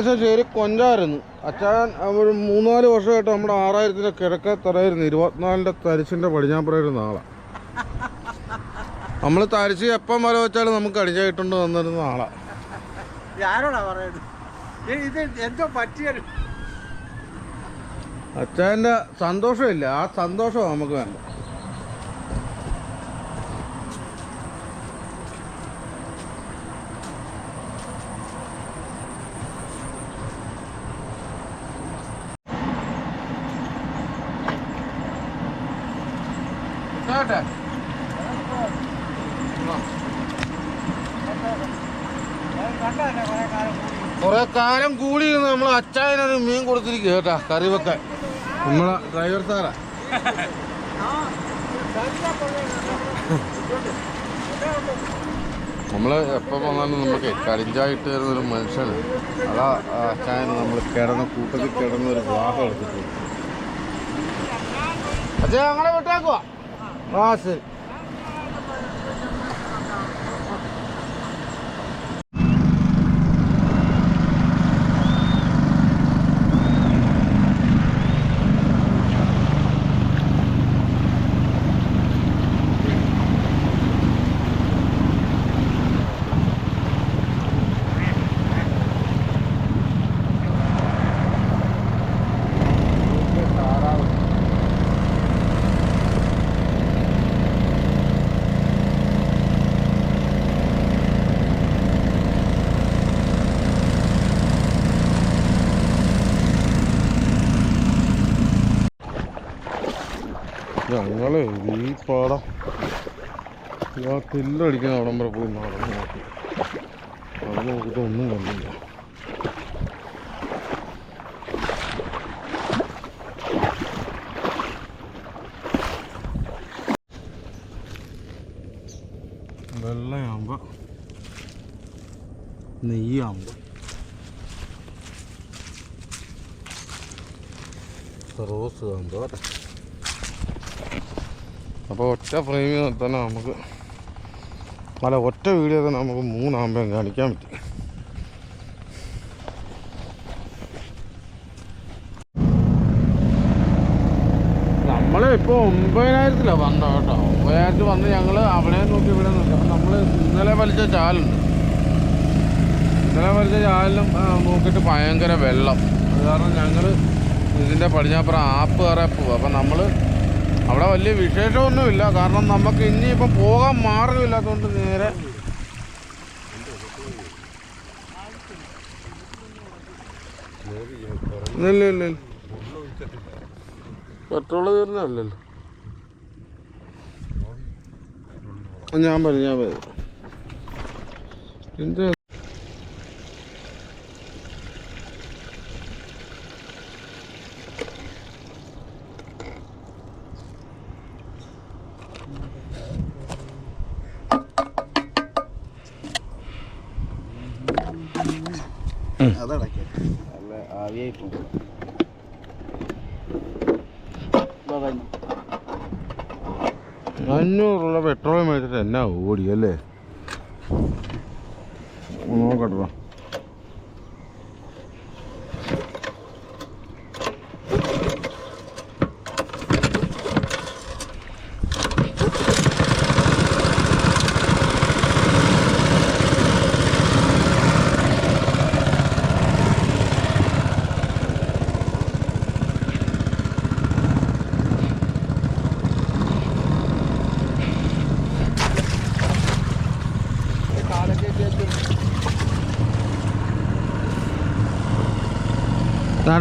പ്രാവശ്യം ശരി കൊഞ്ചായിരുന്നു. അച്ഛൻ ഒരു മൂന്നാൽ വർഷമായിട്ട് നമ്മുടെ ആറായിരത്തിന്റെ കിഴക്കേ തറയായിരുന്നു. ഇരുപത്തിനാലിന്റെ തരിശിന്റെ പടിഞ്ഞാപ്പുറമായിരുന്നു ആളാ നമ്മൾ തരിശ് എപ്പം വരെ വെച്ചാലും നമുക്ക് അടിച്ചായിട്ടുണ്ട് വന്നിരുന്ന ആളാ. ആരോടാ പറയുന്നത്? ഇത് എന്തോ അച്ഛന്റെ സന്തോഷമില്ല. ആ സന്തോഷമാണ് നമുക്ക് വേണ്ടത്. കണ്ടതല്ലേ കുറെ കാലം കൂടി നമ്മളെ നമ്മൾ അച്ചായനൊരു മീൻ കൊടുത്തിരിക്കുക കേട്ടാ കറി വെക്കാൻ നമ്മളെ ഡ്രൈവർ സാറാ. നമ്മൾ എപ്പോൾ വന്നാലും നമുക്ക് കരിഞ്ചായിട്ട് വരുന്നൊരു മനുഷ്യന്. അതാ അച്ചായന് നമ്മൾ കിടന്ന കൂട്ടത്തിൽ കിടന്ന ഒരു വാഹം എടുത്തിട്ടുണ്ട്. അച്ഛാ ഞങ്ങളെ വിട്ടേക്കുവാ ആ ശരി ഞങ്ങൾ ഈ പാടം ആ അവിടം വരെ പോയി നടന്ന് നോക്കി. അത് നോക്കിയിട്ട് ഒന്നും കണ്ടില്ല വെള്ളയാകുമ്പോ നെയ്യാകുമ്പോ റോസ് കേട്ടോ അപ്പോൾ ഒറ്റ ഫ്രെയിമിൽ നിർത്താനാ നമുക്ക് അല്ല ഒറ്റ വീഡിയോ തന്നെ നമുക്ക് മൂന്നാകുമ്പോൾ കാണിക്കാൻ പറ്റി. നമ്മൾ ഇപ്പോൾ ഒമ്പതിനായിരത്തിലാണ് വന്നത് കേട്ടോ. ഒമ്പതിനായിരത്തിൽ വന്ന് ഞങ്ങൾ അവിടെ നോക്കി ഇവിടെ നോക്കി അപ്പം നമ്മൾ ഇന്നലെ വലിച്ച ചാലുണ്ട്. ഇന്നലെ വലിച്ച ചാലിലും നോക്കിയിട്ട് ഭയങ്കര വെള്ളം. അത് കാരണം ഞങ്ങൾ ഇതിന്റെ പടിഞ്ഞാപ്പുറം ആപ്പ് കയറാൻ പോവുക അപ്പം നമ്മൾ അവിടെ വലിയ വിശേഷമൊന്നുമില്ല. കാരണം നമുക്ക് ഇനിയിപ്പം പോകാൻ മാർഗമില്ലാത്തതുകൊണ്ട് നേരെ ഇല്ല ഇല്ല പെട്രോൾ തീർന്നല്ലോ ഞാൻ പറഞ്ഞു ഞാൻ വരും എന്ത് അതടക്കെ നല്ല ആവിയായി പോകും അഞ്ഞൂറുള്ള പെട്രോൾ മേടിച്ചിട്ട് എന്നാ ഓടി അല്ലേ നോക്കട്ടോ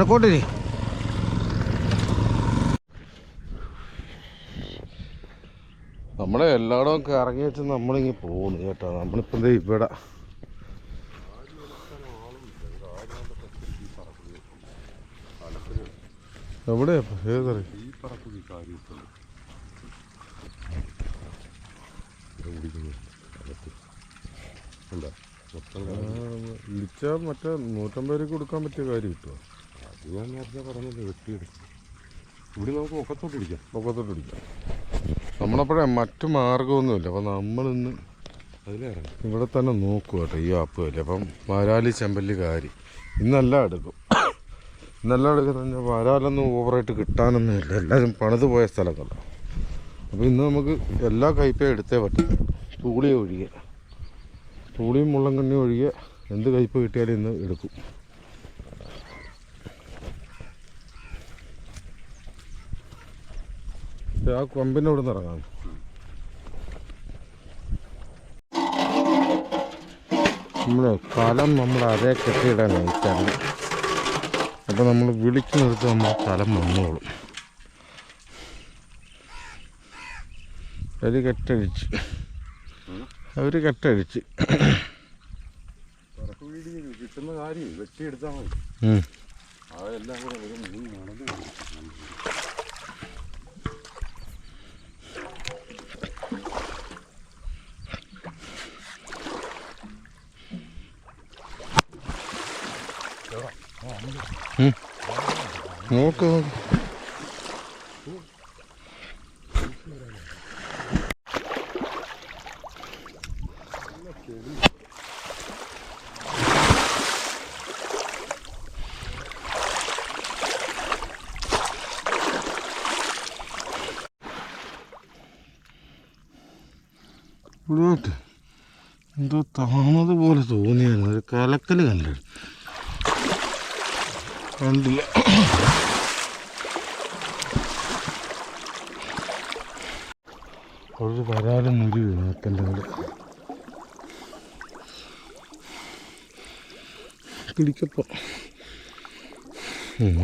നടക്കോട്ടിരി നമ്മളെ എല്ലായിടവും ഒക്കെ ഇറങ്ങി വെച്ച് നമ്മളിങ്ങി പോകുന്നു കേട്ടോ നമ്മളിപ്പം ദേ ഇവിടെ എവിടെയാ എന്താ മറ്റേ നൂറ്റമ്പത് രൂപ കൊടുക്കാൻ പറ്റിയ കാര്യം കിട്ടുമോ ഞാൻ നേരത്തെ പറഞ്ഞത് വെട്ടിയെടുക്കും ഇവിടെ നമുക്ക് ഒക്കത്തോട്ട് ഇടിക്കാം പൊക്കത്തോട്ട് ഇടിക്കാം നമ്മളപ്പോഴേ മറ്റു മാർഗമൊന്നുമില്ല അപ്പം നമ്മളിന്ന് അതിലേറെ ഇവിടെ തന്നെ നോക്കുക കേട്ടോ ഈ ആപ്പ് വരെ. അപ്പം വരാലി ചെമ്പല്ലി കാരി ഇന്നെല്ലാം എടുക്കും. ഇന്നെല്ലാം എടുക്കുന്ന വരാലൊന്നും ഓവറായിട്ട് കിട്ടാനൊന്നും ഇല്ല. എല്ലാവരും പണിത് പോയ സ്ഥലങ്ങളാണ് അപ്പോൾ ഇന്ന് നമുക്ക് എല്ലാ കയ്പയും എടുത്തേ പറ്റും തൂളി ഒഴികെ. തൂളിയും മുള്ളൻകണ്ണി ഒഴികെ എന്ത് കയ്പ് കിട്ടിയാലും ഇന്ന് എടുക്കും. ആ കൊമ്പിന്റെ ഇവിടെ നിന്ന് ഇറങ്ങാം. നമ്മൾ കലം നമ്മൾ അതേ കെട്ടിയിടാൻ നയിച്ചാണ്. അപ്പോൾ നമ്മൾ വിളിച്ചു നിർത്തി നമ്മൾ കലം വന്നോളും. അവർ കെട്ടഴിച്ച് അവർ കെട്ടഴിച്ച് കിട്ടുന്ന കാര്യം വെട്ടിയെടുത്താൽ മതി. അതെല്ലാം കൂടെ ഒരു നോക്ക് എന്തോ താണത് പോലെ തോന്നിയായിരുന്നു. ഒരു കലക്കൽ കണ്ടു കണ്ടില്ല. ഒരു വരാലും മുരി വീണക്കന്റെ കൂടെ. പിടിക്കപ്പോ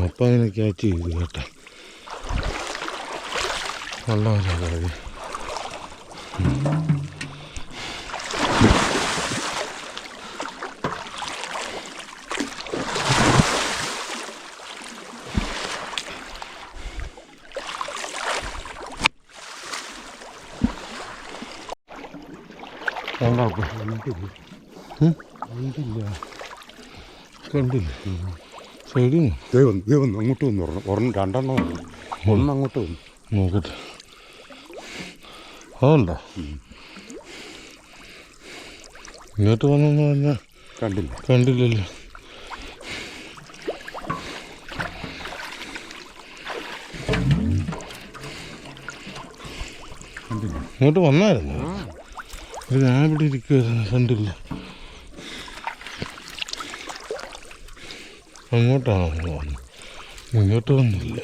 അപ്പം അതിനെ ക്യാച്ച് ചെയ്തു കേട്ടോ. നല്ല വരാതെ കണ്ടോ കണ്ടില്ല സൈഡിൽ ദേ വന്നു ദേ വന്നു അങ്ങോട്ട് വന്നു ഒരെണ്ണം ഒരെണ്ണം രണ്ടെണ്ണം വന്നു ഒന്ന് അങ്ങോട്ട് വന്നു നോക്കട്ടെ അതുണ്ടോ ഇങ്ങോട്ട് വന്നെന്ന് പറഞ്ഞാൽ കണ്ടില്ല കണ്ടില്ലല്ലോ കണ്ടില്ല ഇങ്ങോട്ട് വന്നായിരുന്നു ഇത് ഞാനിവിടെ ഇരിക്കുമായിരുന്നു കണ്ടില്ല. അങ്ങോട്ടാണോ വന്നത് ഇങ്ങോട്ട് വന്നില്ല.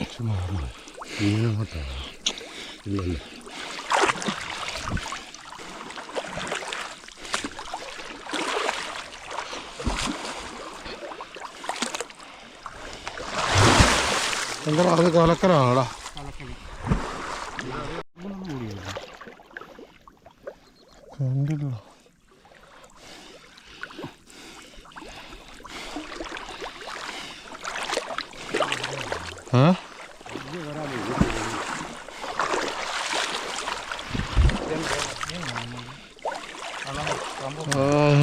അങ്ങോട്ടാ ഇല്ലല്ല. എന്താ അത് കലക്കലാണോടാ? കണ്ടില്ല. ആ?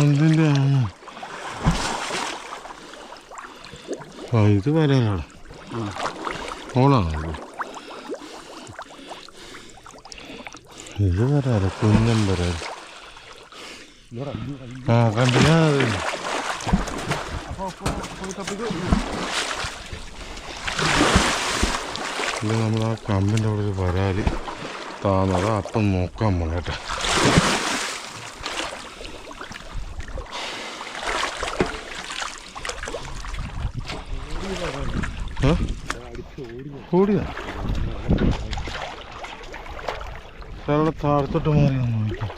എന്തിന്റെ ഇത് വരാനാണ്. അത് ഇത് നമ്മൾ ആ കമ്പിന്റെ അവിടെ ഒരു വരാൽ താന്നത് അപ്പം നോക്കാൻ പോണേട്ടെ? ഓടിയാ? താഴത്തോട്ട് മാറി നോക്കാം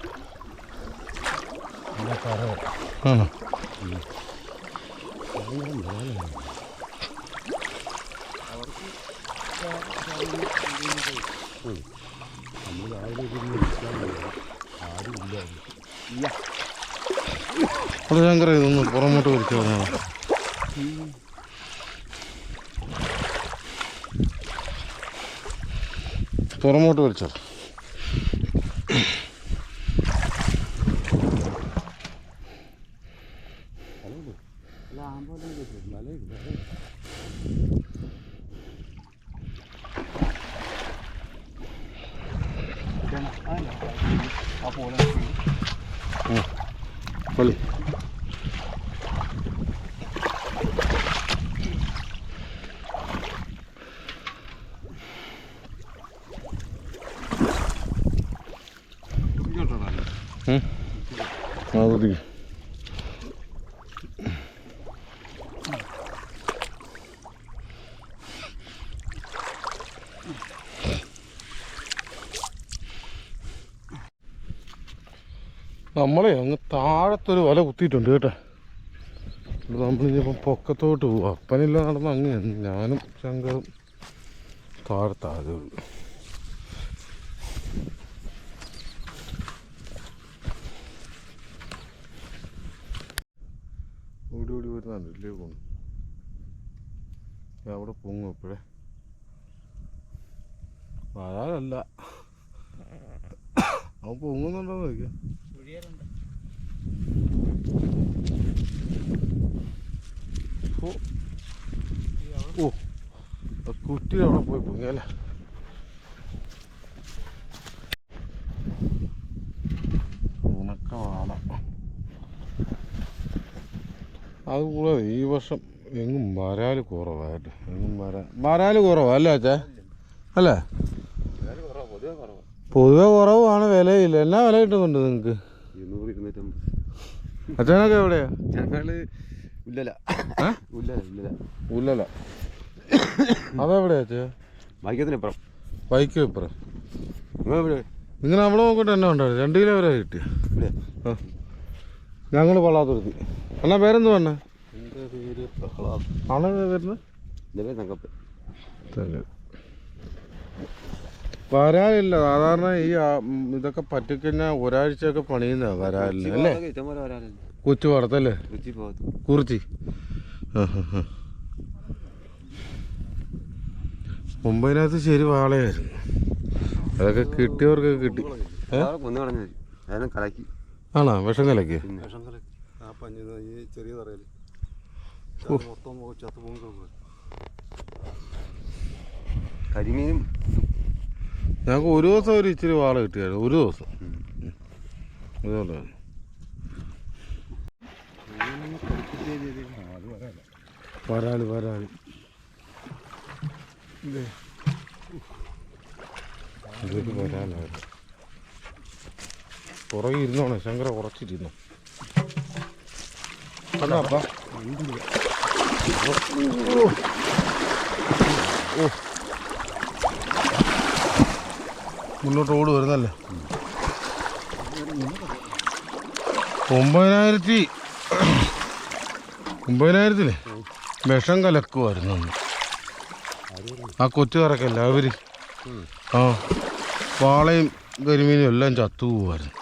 ശങ്കര ഇതൊന്ന് പുറമോട്ട് വലിച്ചു പറഞ്ഞാൽ പുറമോട്ട് വലിച്ചോ. വലി മതി നമ്മളെ അങ്ങ് താഴത്തൊരു വല കുത്തിയിട്ടുണ്ട് കേട്ടോ. നമ്മളിപ്പം പൊക്കത്തോട്ട് പോകും അപ്പനില്ല നടന്ന് അങ്ങ് ഞാനും ശങ്കറും താഴത്താകെ ഓടി ഓടി വരുന്നുണ്ട് പോണു. അവിടെ പൊങ്ങും ഇപ്പോഴേ വരാനല്ല അവൻ പൊങ്ങുന്നുണ്ടോ നോക്കിയാ ഓ. ഓ. കുട്ടി അവിടെ പോയി പൊങ്ങിയല്ലേ ഉണക്ക വാള അതുകൂടാതെ ഈ വർഷം എങ്ങും വരാൽ കുറവായിട്ട്. എങ്ങും വരാ വരാൽ കുറവാ അല്ലേ അച്ഛാ? അല്ലേ? പൊതുവെ കുറവാണ് പൊതുവെ കുറവാണ് വിലയില്ല. എന്നാ വില കിട്ടുന്നുണ്ട് നിങ്ങൾക്ക് അച്ഛനൊക്കെ എവിടെയാ? ഞങ്ങൾ ഉല്ലല. അതെവിടെയാ അച്ഛാ? വൈക്കത്തിനപ്പുറം. ഇപ്പറേ. നിങ്ങൾ നമ്മളെ നോക്കിട്ട് തന്നെ ഉണ്ടായിരുന്നു? രണ്ട് കിലോ വരെ ആ. ഞങ്ങൾ പള്ളാത്തുരുത്തി എന്നാ പേരെന്ത് പറഞ്ഞ ആണോ വരുന്നത് തങ്കപ്പൻ. തന്നെ വരാലില്ല സാധാരണ ഈ ഇതൊക്കെ പറ്റിക്കഴിഞ്ഞാൽ ഒരാഴ്ചയൊക്കെ പണിയുന്ന വരാലിന് അല്ലേ? കൊച്ചു വളർത്തല്ലേ കുറിച്ചി മുംബൈനകത്ത് ശരി വാളയായിരുന്നു. അതൊക്കെ കിട്ടിയവർക്ക് കിട്ടി. ആണോ? വിഷം കലക്കി? കരിമീനും ഞങ്ങൾക്ക് ഒരു ദിവസം ഒരു ഇച്ചിരി വാള കിട്ടിയായിരുന്നു. ഒരു ദിവസം. അതുപോലെ വരാൽ വരാൽ ഇതേ. ഇതൊക്കെ വരാലായിരുന്നു പുറകെ ഇരുന്നോണേ. ശങ്കര കുറച്ചിരുന്നു അതാപ്പ ഓ. മുന്നോട്ട് ഓട് വരുന്നല്ലേ ഒമ്പതിനായിരത്തി ഒമ്പതിനായിരത്തില്ലേ വിഷം കലക്കുമായിരുന്നു ആ കൊച്ചു കറക്കല്ല അവർ ആ വാളയും കരിമീനും എല്ലാം ചത്തു ചത്തുപോകുമായിരുന്നു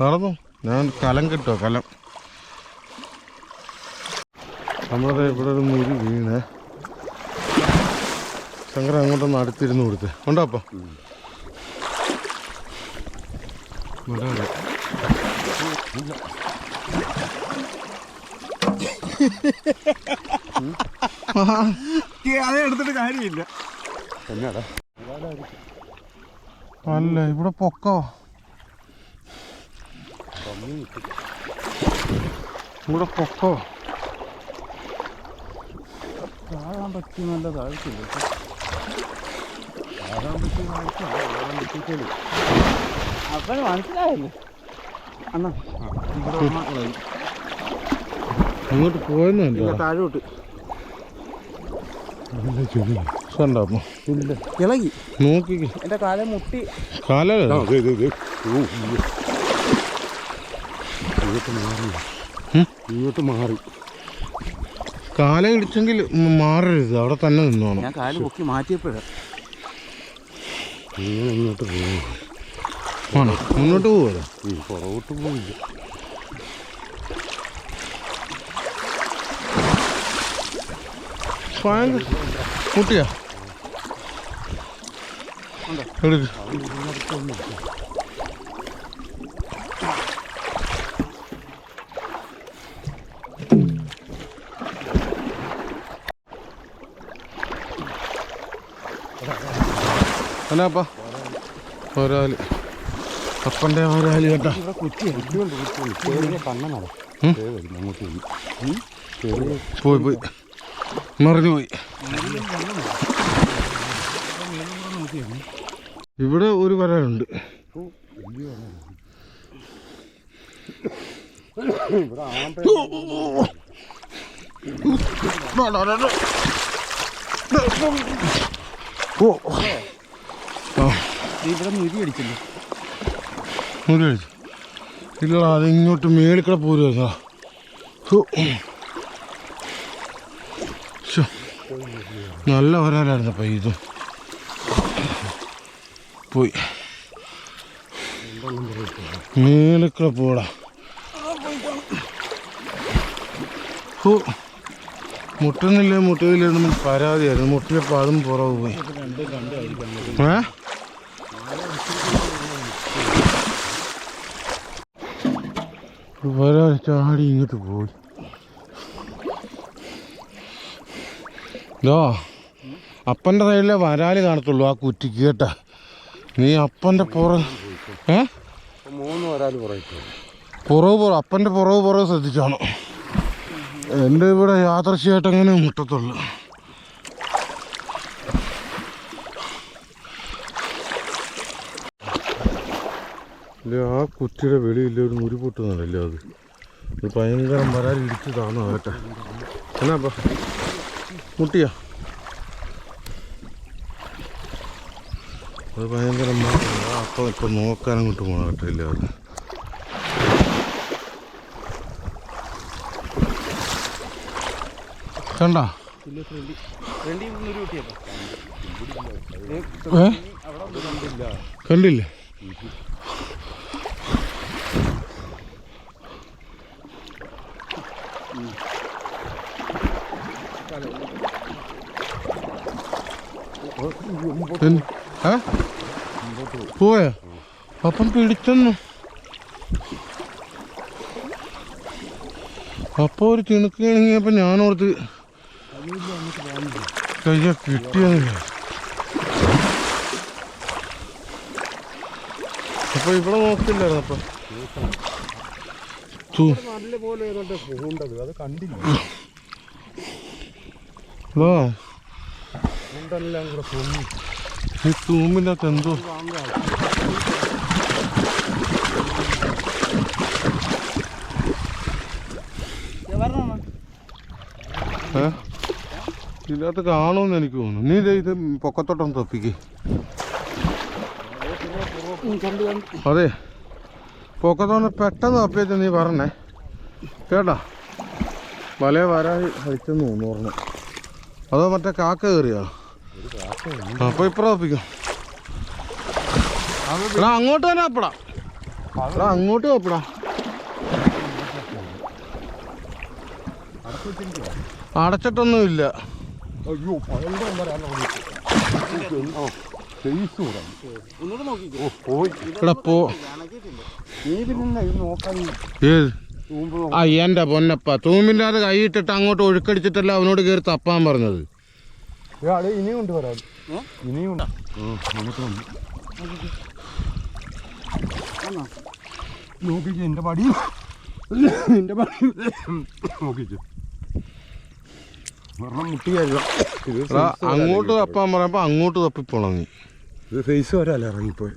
നടന്നു? ഞാൻ കലം കിട്ടുക കലം. നമ്മളത് ഇവിടെ ഒരു മുരി വീണേ. ശങ്കര അങ്ങോട്ടൊന്ന് അടുത്തിരുന്ന് കൊടുത്ത്. ഉണ്ടോ അപ്പം? വരാതെ അത് എടുത്തിട്ട് കാര്യമില്ല. അല്ല ഇവിടെ പൊക്കോ? ഇവിടെ പൊക്കോ? താഴാൻ പറ്റി നല്ല താഴ്ചയില്ല താഴാൻ മനസ്സിലായില്ലേ? താഴ്ച അപ്പൊ മനസ്സിലായല്ലേ അണ്ണാ. അങ്ങോട്ട് പോയെന്നല്ല താഴോട്ട് കാലം മുട്ടി. ഇങ്ങോട്ട് മാറി. കാല ഇടിച്ചെങ്കിൽ മാറരുത്. അവിടെ തന്നെ നിന്നോണം. ഞാൻ കാൽ പൊക്കി മാറ്റിയപ്പോഴാ. ഇങ്ങനെ ഇങ്ങോട്ട് പോകും ആണോ? മുന്നോട്ട് പോവാട്ട് പുറകോട്ട് പോയില്ല ഭയങ്കര മുട്ടിയാ എടുക്ക്. എന്നാപ്പാ ഒരാൽ അപ്പന്റെ ഒരാൽ കേട്ടാ. പോയി പോയി. മറിഞ്ഞു പോയി. ഇവിടെ ഒരു വരാലുണ്ട് ഓ, ഇവിടെ മുടി കഴിച്ചു ഇല്ല അത് ഇങ്ങോട്ട് മേളിക്കട പോരുവാ നല്ല വരാലായിരുന്നു അപ്പം ഇത്. പോയി. മേളിക്കട പോടാ. ഹോ. മുട്ടുന്നില്ലേ മുട്ടുന്നില്ലെന്ന് പരാതിയായിരുന്നു. മുട്ടിയപ്പോൾ അതും പുറവ് പോയി. ഏ? വരാൻ ചാടി ഇങ്ങോട്ട് പോയി. ഇതോ അപ്പന്റെ സൈഡിലെ വരാൽ കാണത്തുള്ളൂ ആ കുറ്റിക്ക് കേട്ടാ. നീ അപ്പന്റെ പുറ ഏ? മൂന്ന് വരാൽ പുറവ് പുറവ് അപ്പന്റെ പുറവ് പുറവ് ശ്രദ്ധിച്ചാണോ. എന്റെ ഇവിടെ യാത്ര അങ്ങനെ മുട്ടത്തുള്ളൂ. ഇല്ല ആ കുറ്റിയുടെ വെളിയില്ല ഒരു മുരി പൊട്ടുന്നുണ്ടല്ലേ അത്. ഇത് ഭയങ്കര വരാൽ ഇടിച്ച് താന്നു കേട്ടെ എന്നാ അപ്പൊ മുട്ടിയാ. അത് ഭയങ്കര അപ്പം ഇപ്പം നോക്കാൻ അങ്ങോട്ട് പോകണം കേട്ടോ ഇല്ല അത് കണ്ട കണ്ടില്ലേ എന്ത്? ഏ? പോയാ? അപ്പം പിടിച്ചെന്നു. അപ്പൊ ഒരു തിണുക്ക് തിണുക്കുകയാണെങ്കിൽ ഞാനോർത്ത് കയ്യ കിട്ടിയെന്നില്ല അപ്പൊ ഇവിടെ നോക്കില്ലായിരുന്നു അപ്പൊ? നല്ല പോലെ അത് കണ്ടില്ല. ഇതാ, പൂണ്ടെല്ലാം കൂടെ പൊങ്ങി ഈ തൂമിനകത്ത് എന്തോ? ഇതിനകത്ത് കാണുമെന്ന് എനിക്ക് തോന്നുന്നു. നീ ദേ ഇത് പൊക്കത്തോട്ടം തപ്പിക്ക്. അതെ. പൊക്കത്തോന്ന് പെട്ടെന്ന് തപ്പിയിട്ട് നീ പറഞ്ഞേ. കേട്ടാ? വല വരാൻ കഴിച്ചെന്ന് തോന്നുന്നു പറഞ്ഞു അതോ മറ്റേ കാക്ക കയറിയോ? അപ്പൊ ഇപ്പറ തപ്പിക്കാം എടാ അങ്ങോട്ട് തന്നെ അപ്പടാ എടാ അങ്ങോട്ട് തപ്പടാ അടച്ചിട്ടൊന്നുമില്ല. അയ്യോ ഭയങ്കരം വരാൻ ഫേസ് കൂടാ. ഒന്നുകൂടെ നോക്കിക്കോ. ഓ പോയി. എടാ പോ. കണക്കിട്ടില്ല നീ പിന്നെ ഇത് നോക്കാൻ? ഏത്? ആ എന്റെ പൊന്നപ്പ. തൂമ്പിന്റെ അത് കൈയിട്ടിട്ട് അങ്ങോട്ട് ഒഴുക്കടിച്ചിട്ടല്ല അവനോട് കയറി തപ്പാൻ പറഞ്ഞത്. ഇയാൾ ഇനിയും ഉണ്ട് വരാൻ. ഇനിയും ഉണ്ട്. നോക്കിച്ചു എന്റെ പടി. എന്റെ പടി. നോക്കിച്ച് അങ്ങോട്ട് തപ്പാൻ പറയുമ്പോ അങ്ങോട്ട് തപ്പിപ്പോളാം നീ. ഇത് ഫേസ് വരാല്ലേ ഇറങ്ങിപ്പോയി.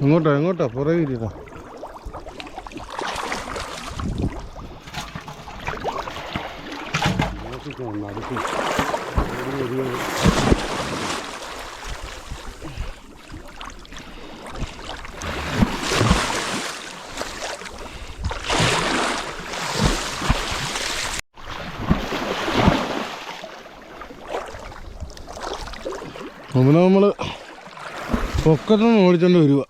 എങ്ങോട്ടാ എങ്ങോട്ടാ ഒരു അങ്ങനെ നമ്മൾ പൊക്കത്തുനിന്ന് ഓടിച്ചോണ്ട് വരുക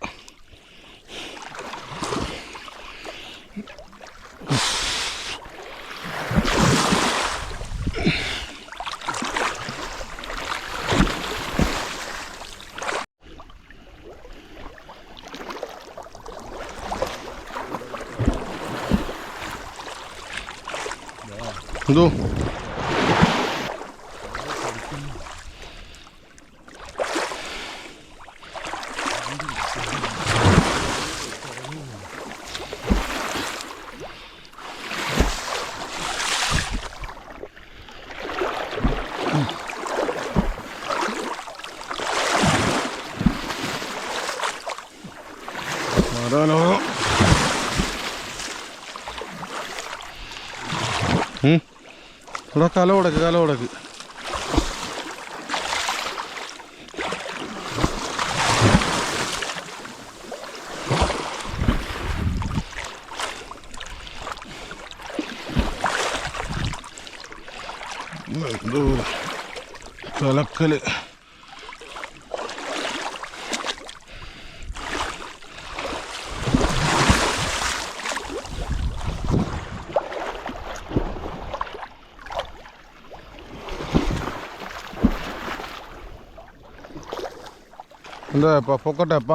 Do. Marano. Hmm? ഇവിടെ കല ഉടക്ക് കല ഉടക്ക് എന്തോ കലക്കൽ എന്താ ഇപ്പ പൊക്കട്ടെ അപ്പ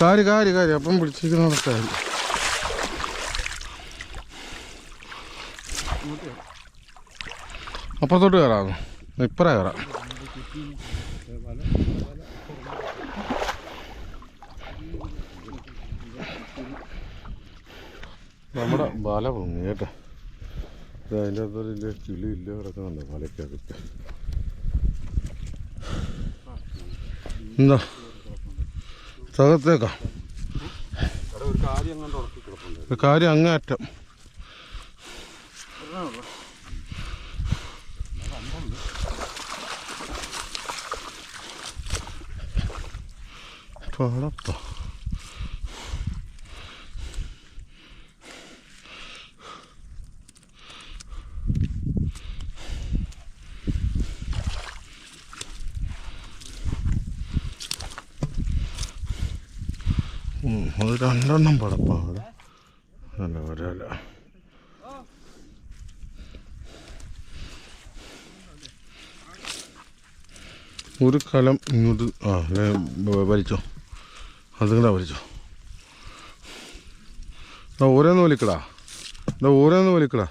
കാരി കാരി കാരി അപ്പം പിടിച്ചിരിക്കുന്ന കാര്യം അപ്പുറത്തോട്ട് കയറാമോ ഇപ്പറ കയറാം. നമ്മുടെ ബാല പൊങ്ങി കേട്ടോ. അതിന്റെ അകത്തൊരു കിളി ഇല്ല കിടക്കുന്നുണ്ട് മലയ്ക്കകത്ത് എന്താ? തകർത്തേക്കാം. ഒരു കാര്യം അങ്ങേറ്റം പാടപ്പ അത് രണ്ടെണ്ണം പടപ്പാട് അല്ല ഒരല്ല ഒരു കലം ഇങ്ങോട്ട് ആ അല്ലെ വലിച്ചോ. അതുകൂടെ വലിച്ചോ. എന്നാ ഓരോന്ന് വലിക്കടാ. എന്നാ ഓരോന്ന് വലിക്കടാ.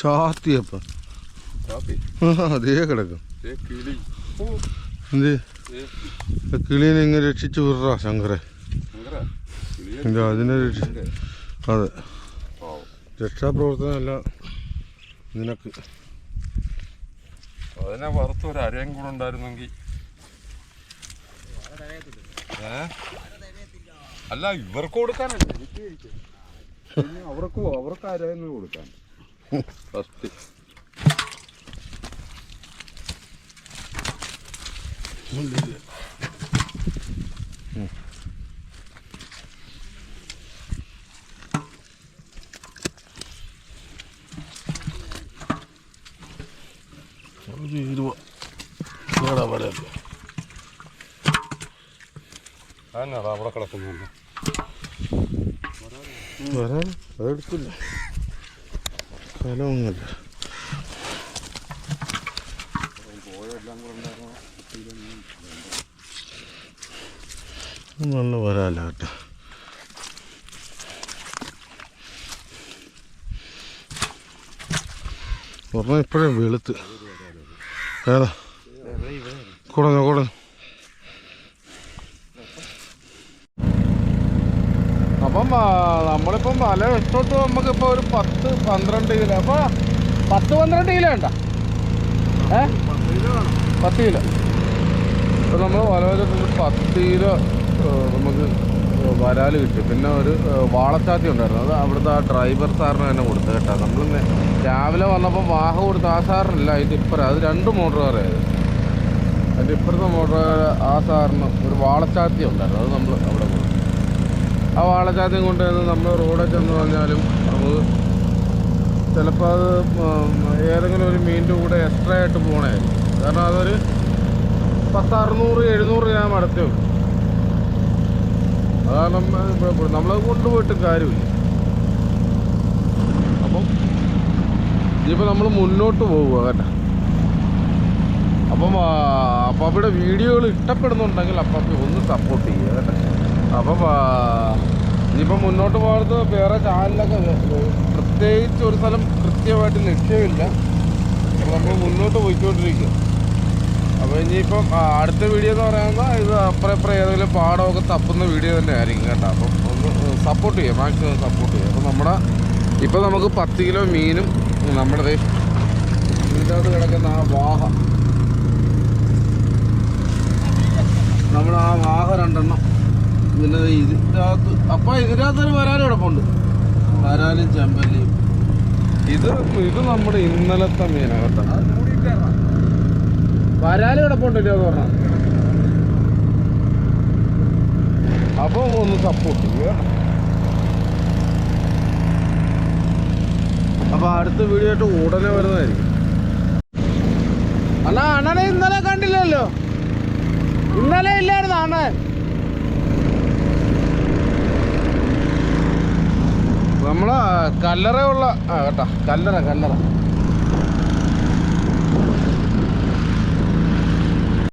ചാത്തിയപ്പ. അതേ കിടക്കും. എന്ത് കിളീനെ ഇങ്ങനെ രക്ഷിച്ചു വിടറാ കിളിയെ അതിനെ രക്ഷ അതെ. രക്ഷാപ്രവർത്തനം രക്ഷാപ്രവർത്തനമല്ല നിനക്ക്. അതിനെ വറുത്ത് ഒരു അരയും കൂടെ ഉണ്ടായിരുന്നെങ്കിൽ ഏ? അല്ല ഇവർക്ക് കൊടുക്കാനല്ല. അവർക്ക് അവർക്ക് അരയെന്ന് കൊടുക്കാൻ. ഫസ്റ്റ്. ഒരു ഇരുപ കേടാ വരാൻ അതിനാടാ അവിടെ കിടക്കുന്നുണ്ട് വരാൻ. അതെടുക്കില്ല സ്ഥലമൊന്നുമില്ല പോയെല്ലാം കൂടെ ഉണ്ടായിരുന്നു നല്ല വരാല്ല കേട്ടോ. പറഞ്ഞ ഇപ്പോഴേ വെളുത്ത്. ഏതാ? കുടഞ്ഞോ കുടഞ്ഞോ അപ്പം നമ്മളിപ്പം പല വെച്ചോട്ട് നമുക്കിപ്പോൾ ഒരു പത്ത് പന്ത്രണ്ട് കിലോ. അപ്പോൾ പത്ത് പന്ത്രണ്ട് കിലോ ഉണ്ടോ ഏ? പത്ത് കിലോ ഇപ്പം നമ്മൾ വല വെച്ചിട്ട് പത്ത് കിലോ നമുക്ക് വരാൽ കിട്ടി. പിന്നെ ഒരു വാളച്ചാത്തി ഉണ്ടായിരുന്നു. അത് അവിടുത്തെ ആ ഡ്രൈവർ സാറിന് തന്നെ കൊടുത്തു കേട്ടോ. നമ്മൾ രാവിലെ വന്നപ്പോൾ വാഹ കൊടുത്ത ആ സാറിനില്ല. അതിന്റെ ഇപ്പുറം. അത് രണ്ട് മോട്ടോർ കയറിയത് അതിന്റെ ഇപ്പുറത്തെ മോട്ടോർ ആ സാറിന് ഒരു വാളച്ചാത്തി ഉണ്ടായിരുന്നു. അത് നമ്മൾ അവിടെ കൊടുത്തു. ആ വാളച്ചാത്തിയും കൊണ്ടുവന്ന് നമ്മൾ റോഡിൽ ചെന്ന് പറഞ്ഞാലും നമുക്ക് ചിലപ്പോൾ അത് ഏതെങ്കിലും ഒരു മീനിന്റെ കൂടെ എക്സ്ട്രാ ആയിട്ട് പോകണേ കാരണം അതൊരു പത്ത് അറുന്നൂറ് എഴുന്നൂറ് ഗ്രാം അടുത്തേ അതാണ് നമ്മളത് കൊണ്ടുപോയിട്ട് കാര്യമില്ല. അപ്പം ഇനിയിപ്പോൾ നമ്മൾ മുന്നോട്ട് പോവുക കേട്ടോ. അപ്പം അപ്പാപ്പയുടെ വീഡിയോകൾ ഇഷ്ടപ്പെടുന്നുണ്ടെങ്കിൽ അപ്പാപ്പി ഒന്ന് സപ്പോർട്ട് ചെയ്യുക കേട്ടോ. അപ്പം ഇനിയിപ്പോൾ മുന്നോട്ട് പോകുന്നത് വേറെ ചാനലൊക്കെ പ്രത്യേകിച്ച് ഒരു സ്ഥലം കൃത്യമായിട്ട് ലക്ഷ്യമില്ല. നമ്മൾ മുന്നോട്ട് പോയിക്കൊണ്ടിരിക്കുക. അപ്പോൾ ഇനിയിപ്പം അടുത്ത വീഡിയോ എന്ന് പറയുന്നത് ഇത് അപ്പുറം ഇപ്പുറം ഏതെങ്കിലും പാടമൊക്കെ തപ്പുന്ന വീഡിയോ തന്നെ ആയിരിക്കും കേട്ടോ. അപ്പം ഒന്ന് സപ്പോർട്ട് ചെയ്യാം മാക്സിമം സപ്പോർട്ട് ചെയ്യാം. അപ്പം നമ്മുടെ ഇപ്പൊ നമുക്ക് പത്ത് കിലോ മീനും നമ്മുടെ ഇതിന്റെ അകത്ത് കിടക്കുന്ന ആ വാഹ. നമ്മൾ ആ വാഹ രണ്ടെണ്ണം. ഇതിന്റെ അകത്ത് അപ്പൊ ഇതിന്റെ അകത്തൊരു വരാനും കിടപ്പുണ്ട് വരാലും ചെമ്പല്ലിയും. ഇത് ഇത് നമ്മുടെ ഇന്നലത്തെ മീനാ കേട്ടോ. വരാൽ കിടപ്പുണ്ടല്ലോ അത് പറഞ്ഞാൽ അപ്പൊ ഒന്ന് സപ്പോർട്ട് ചെയ്യുക. അപ്പൊ അടുത്ത വീഡിയോ ആയിട്ട് ഉടനെ വരുന്നതായിരിക്കും. അല്ല അണ്ണനെ ഇന്നലെ കണ്ടില്ലല്ലോ. ഇന്നലെ ഇല്ലായിരുന്നു അണ്ണൻ. നമ്മളെ കല്ലറയുള്ള ആ കേട്ടാ കല്ലറ കല്ലറ.